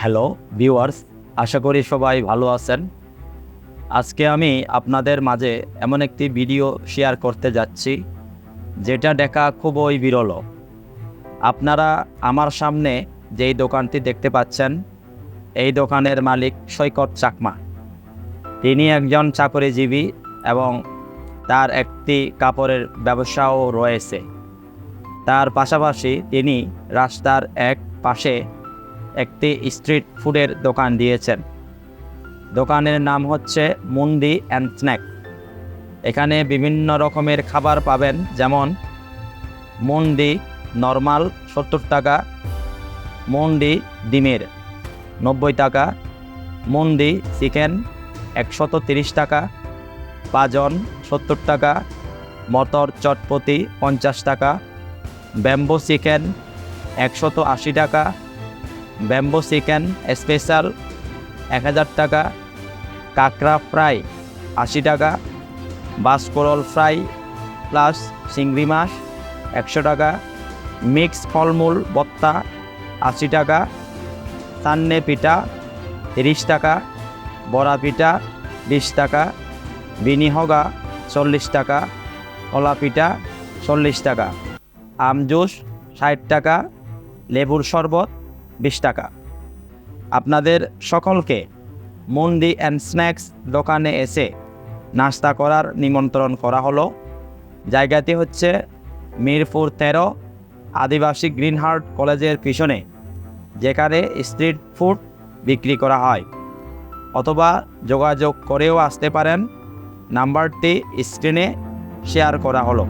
Hello viewers আশা করি সবাই ভালো আছেন। আজকে আমি আপনাদের মাঝে এমন একটি ভিডিও শেয়ার করতে যাচ্ছি, যেটা দেখা খুবই বিরল। আপনারা আমার সামনে যেই দোকানটি দেখতে পাচ্ছেন, এই দোকানের মালিক সৈকত চাকমা। তিনি একজন চাকরিজীবী এবং তার একটি কাপড়ের ব্যবসাও রয়েছে। তার পাশাপাশি তিনি রাস্তার এক পাশে একটি স্ট্রিট ফুডের দোকান দিয়েছেন দোকানের নাম হচ্ছে মুন্দি অ্যান্ড স্ন্যাক। এখানে বিভিন্ন রকমের খাবার পাবেন, যেমন মুন্দি নর্মাল সত্তর টাকা মুন্দি ডিমের নব্বই টাকা মুন্দি চিকেন একশত তিরিশ টাকা, পাজন সত্তর টাকা, মটর চটপতি পঞ্চাশ টাকা, ব্যাম্বো চিকেন একশত আশি টাকা ব্যাম্বো চিকেন স্পেশাল এক হাজার টাকা, কাঁকড়া ফ্রাই আশি টাকা বাসকরল ফ্রাই প্লাস চিংড়ি মাছ একশো টাকা মিক্স ফলমূল বত্তা আশি টাকা, সান্নে পিঠা তিরিশ টাকা, বড়া পিঠা বিশ টাকা বিনিহগা চল্লিশ টাকা, কলা পিঠা চল্লিশ টাকা, আম জুস ষাট টাকা, লেবুর শরবত বিশ টাকা। আপনাদের সকলকে মন্দি অ্যান্ড স্ন্যাক্স দোকানে এসে নাস্তা করার নিমন্ত্রণ করা হলো। জায়গাটি হচ্ছে মিরপুর তেরো আদিবাসী গ্রিনহার্ট কলেজের পিছনে, যেখানে স্ট্রিট ফুড বিক্রি করা হয়। অথবা যোগাযোগ করেও আসতে পারেন। নাম্বারটি স্ক্রিনে শেয়ার করা হলো।